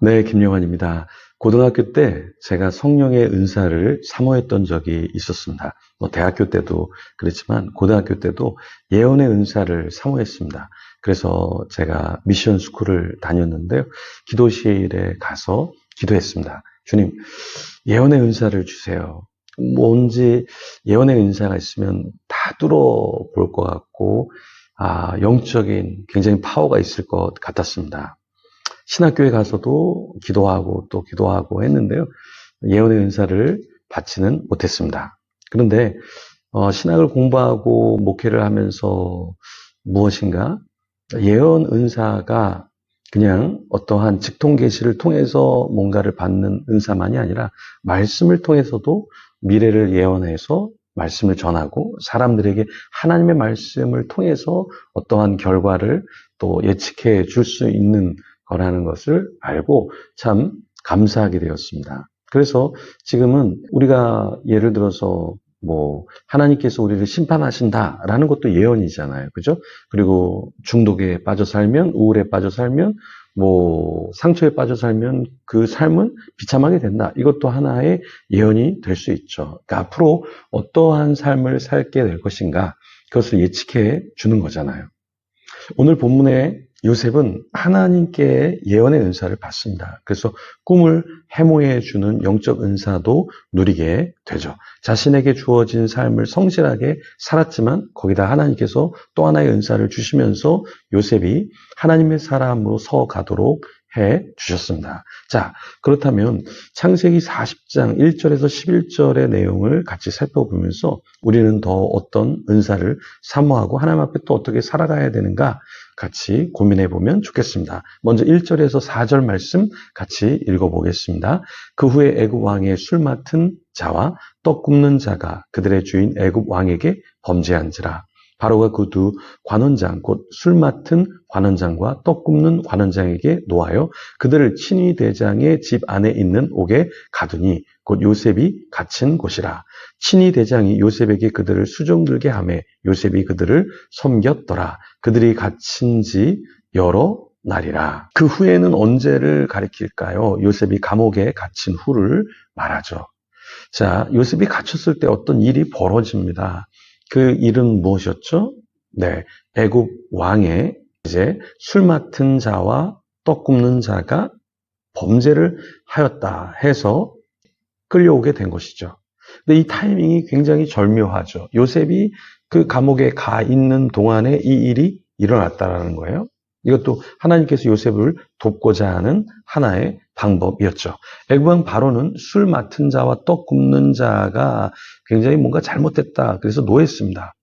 네, 김영환입니다. 고등학교 때 제가 성령의 은사를 사모했던 적이 있었습니다. 뭐 대학교 때도 그랬지만 고등학교 때도 예언의 은사를 사모했습니다. 그래서 제가 미션 스쿨을 다녔는데요. 기도실에 가서 기도했습니다. 주님, 예언의 은사를 주세요. 뭔지 예언의 은사가 있으면 다 뚫어 볼 것 같고, 아, 영적인 굉장히 파워가 있을 것 같았습니다. 신학교에 가서도 기도하고 또 기도하고 했는데요. 예언의 은사를 받지는 못했습니다. 그런데 어, 신학을 공부하고 목회를 하면서 무엇인가 예언 은사가 그냥 어떠한 직통 계시를 통해서 뭔가를 받는 은사만이 아니라 말씀을 통해서도 미래를 예언해서 말씀을 전하고 사람들에게 하나님의 말씀을 통해서 어떠한 결과를 또 예측해 줄 수 있는 거라는 것을 알고 참 감사하게 되었습니다. 그래서 지금은 우리가 예를 들어서 뭐 하나님께서 우리를 심판하신다라는 것도 예언이잖아요. 그죠? 그리고 중독에 빠져 살면 우울에 빠져 살면 뭐 상처에 빠져 살면 그 삶은 비참하게 된다. 이것도 하나의 예언이 될 수 있죠. 그러니까 앞으로 어떠한 삶을 살게 될 것인가 그것을 예측해 주는 거잖아요. 오늘 본문에 요셉은 하나님께 예언의 은사를 받습니다. 그래서 꿈을 해모해 주는 영적 은사도 누리게 되죠. 자신에게 주어진 삶을 성실하게 살았지만 거기다 하나님께서 또 하나의 은사를 주시면서 요셉이 하나님의 사람으로 서 가도록 해 주셨습니다. 자, 그렇다면 창세기 40장 1절에서 11절의 내용을 같이 살펴보면서 우리는 더 어떤 은사를 사모하고 하나님 앞에 또 어떻게 살아가야 되는가 같이 고민해 보면 좋겠습니다. 먼저 1절에서 4절 말씀 같이 읽어 보겠습니다. 그 후에 애굽 왕의 술 맡은 자와 떡 굽는 자가 그들의 주인 애굽 왕에게 범죄한지라. 바로가 그 두 관원장 곧 술 맡은 관원장과 떡 굽는 관원장에게 놓아요 그들을 친위 대장의 집 안에 있는 옥에 가두니 곧 요셉이 갇힌 곳이라 친위 대장이 요셉에게 그들을 수종들게 하매 요셉이 그들을 섬겼더라 그들이 갇힌 지 여러 날이라 그 후에는 언제를 가리킬까요? 요셉이 감옥에 갇힌 후를 말하죠. 자, 요셉이 갇혔을 때 어떤 일이 벌어집니다. 그 일은 무엇이었죠? 네, 애굽 왕의 이제 술 맡은 자와 떡 굽는 자가 범죄를 하였다 해서 끌려오게 된 것이죠. 근데 이 타이밍이 굉장히 절묘하죠. 요셉이 그 감옥에 가 있는 동안에 이 일이 일어났다라는 거예요. 이것도 하나님께서 요셉을 돕고자 하는 하나의 방법이었죠. 애굽왕 바로는 술 맡은 자와 떡 굽는 자가 굉장히 뭔가 잘못됐다. 그래서 노했습니다.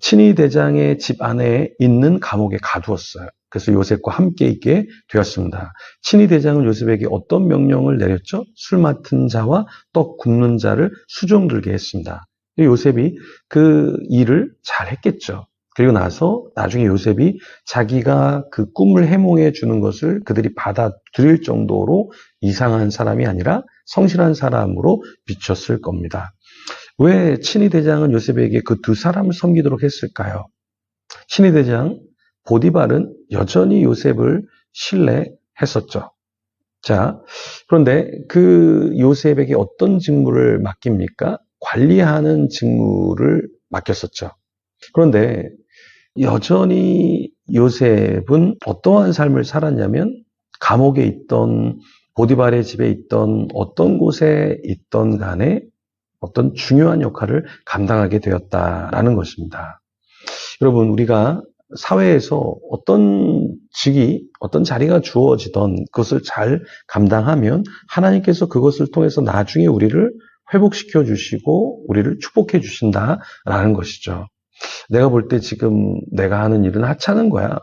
친위 대장의 집 안에 있는 감옥에 가두었어요. 그래서 요셉과 함께 있게 되었습니다. 친위 대장은 요셉에게 어떤 명령을 내렸죠? 술 맡은 자와 떡 굽는 자를 수종 들게 했습니다. 요셉이 그 일을 잘 했겠죠. 그리고 나서 나중에 요셉이 자기가 그 꿈을 해몽해 주는 것을 그들이 받아들일 정도로 이상한 사람이 아니라 성실한 사람으로 비쳤을 겁니다. 왜 친위 대장은 요셉에게 그 두 사람을 섬기도록 했을까요? 친위 대장 보디발은 여전히 요셉을 신뢰했었죠. 자, 그런데 그 요셉에게 어떤 직무를 맡깁니까? 관리하는 직무를 맡겼었죠. 그런데 여전히 요셉은 어떠한 삶을 살았냐면 감옥에 있던 보디발의 집에 있던 어떤 곳에 있던 간에 어떤 중요한 역할을 감당하게 되었다라는 것입니다. 여러분, 우리가 사회에서 어떤 직이, 어떤 자리가 주어지던 그것을 잘 감당하면 하나님께서 그것을 통해서 나중에 우리를 회복시켜 주시고 우리를 축복해 주신다라는 것이죠. 내가 볼 때 지금 내가 하는 일은 하찮은 거야.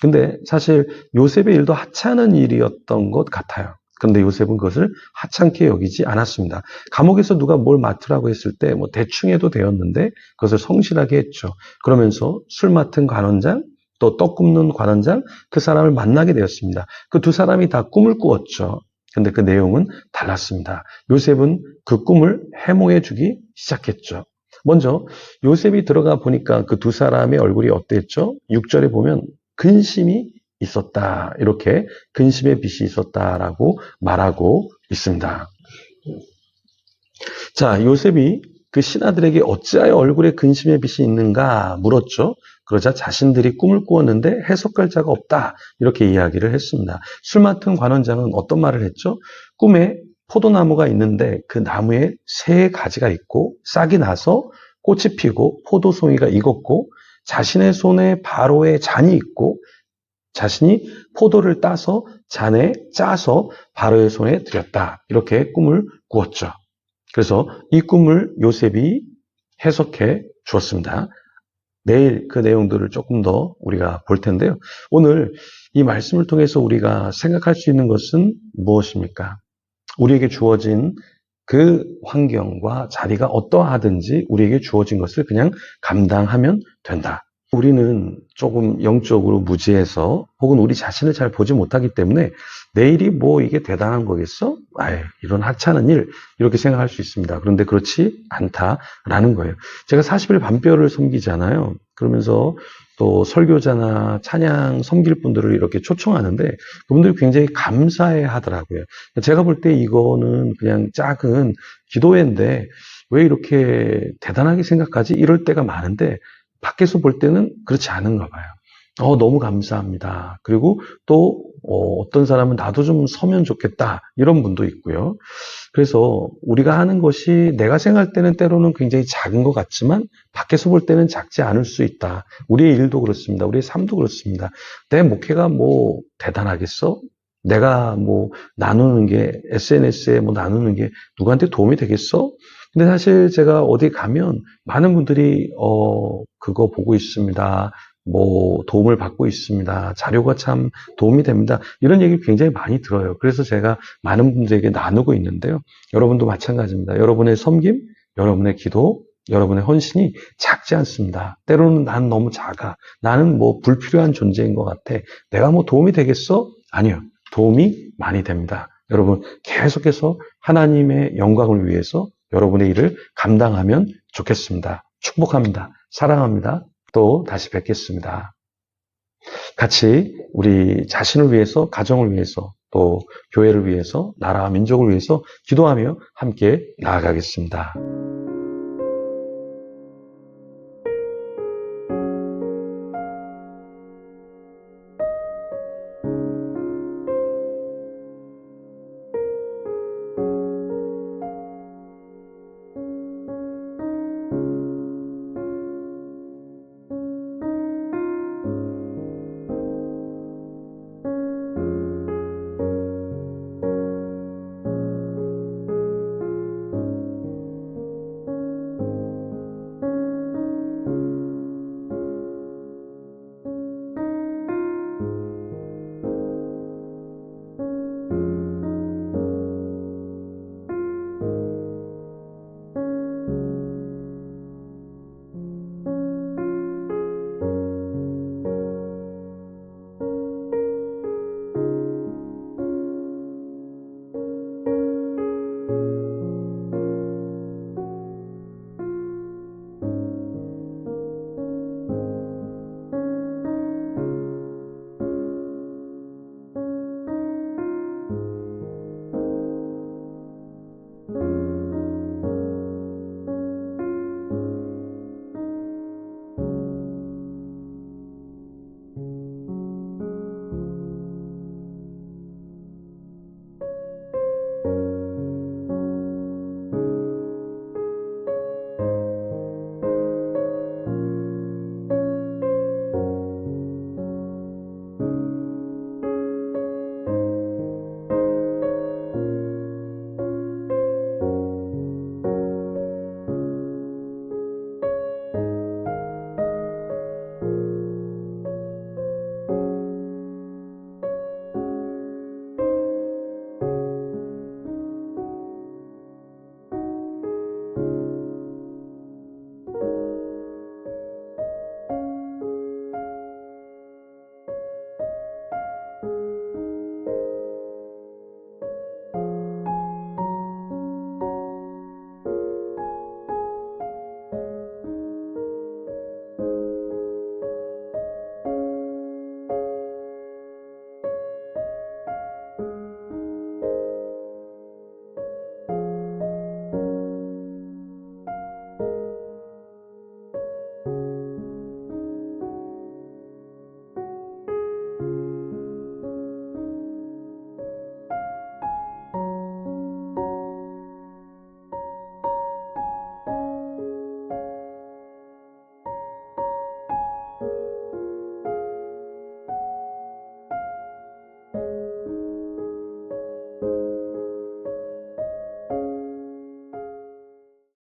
근데 사실 요셉의 일도 하찮은 일이었던 것 같아요. 그런데 요셉은 그것을 하찮게 여기지 않았습니다. 감옥에서 누가 뭘 맡으라고 했을 때 뭐 대충 해도 되었는데 그것을 성실하게 했죠. 그러면서 술 맡은 관원장, 또 떡 굽는 관원장, 그 사람을 만나게 되었습니다. 그 두 사람이 다 꿈을 꾸었죠. 근데 그 내용은 달랐습니다. 요셉은 그 꿈을 해몽해 주기 시작했죠. 먼저 요셉이 들어가 보니까 그 두 사람의 얼굴이 어땠죠? 6절에 보면 근심이 있었다. 이렇게 근심의 빛이 있었다라고 말하고 있습니다. 자, 요셉이 그 신하들에게 어찌하여 얼굴에 근심의 빛이 있는가 물었죠. 그러자 자신들이 꿈을 꾸었는데 해석할 자가 없다. 이렇게 이야기를 했습니다. 술 맡은 관원장은 어떤 말을 했죠? 꿈에 포도나무가 있는데 그 나무에 세 가지가 있고 싹이 나서 꽃이 피고 포도송이가 익었고 자신의 손에 바로의 잔이 있고 자신이 포도를 따서 잔에 짜서 바로의 손에 드렸다. 이렇게 꿈을 꾸었죠. 그래서 이 꿈을 요셉이 해석해 주었습니다. 내일 그 내용들을 조금 더 우리가 볼 텐데요. 오늘 이 말씀을 통해서 우리가 생각할 수 있는 것은 무엇입니까? 우리에게 주어진 그 환경과 자리가 어떠하든지 우리에게 주어진 것을 그냥 감당하면 된다. 우리는 조금 영적으로 무지해서 혹은 우리 자신을 잘 보지 못하기 때문에 내일이 뭐 이게 대단한 거겠어? 아유, 이런 하찮은 일 이렇게 생각할 수 있습니다. 그런데 그렇지 않다라는 거예요. 제가 40일 밤별을 섬기잖아요. 그러면서 또 설교자나 찬양 섬길 분들을 이렇게 초청하는데 그분들이 굉장히 감사해 하더라고요. 제가 볼 때 이거는 그냥 작은 기도회인데 왜 이렇게 대단하게 생각하지? 이럴 때가 많은데 밖에서 볼 때는 그렇지 않은가 봐요. 어, 너무 감사합니다. 그리고 또 어, 떤 사람은 나도 좀 서면 좋겠다. 이런 분도 있고요. 그래서 우리가 하는 것이 내가 생각할 때는 때로는 굉장히 작은 것 같지만 밖에서 볼 때는 작지 않을 수 있다. 우리의 일도 그렇습니다. 우리의 삶도 그렇습니다. 내 목회가 뭐 대단하겠어? 내가 뭐 나누는 게 SNS에 뭐 나누는 게 누구한테 도움이 되겠어? 근데 사실 제가 어디 가면 많은 분들이 어 그거 보고 있습니다. 뭐 도움을 받고 있습니다. 자료가 참 도움이 됩니다. 이런 얘기 굉장히 많이 들어요. 그래서 제가 많은 분들에게 나누고 있는데요. 여러분도 마찬가지입니다. 여러분의 섬김, 여러분의 기도, 여러분의 헌신이 작지 않습니다. 때로는 난 너무 작아. 나는 뭐 불필요한 존재인 것 같아. 내가 뭐 도움이 되겠어? 아니요. 도움이 많이 됩니다. 여러분 계속해서 하나님의 영광을 위해서 여러분의 일을 감당하면 좋겠습니다. 축복합니다. 사랑합니다. 또 다시 뵙겠습니다. 같이 우리 자신을 위해서, 가정을 위해서, 또 교회를 위해서, 나라와 민족을 위해서 기도하며 함께 나아가겠습니다.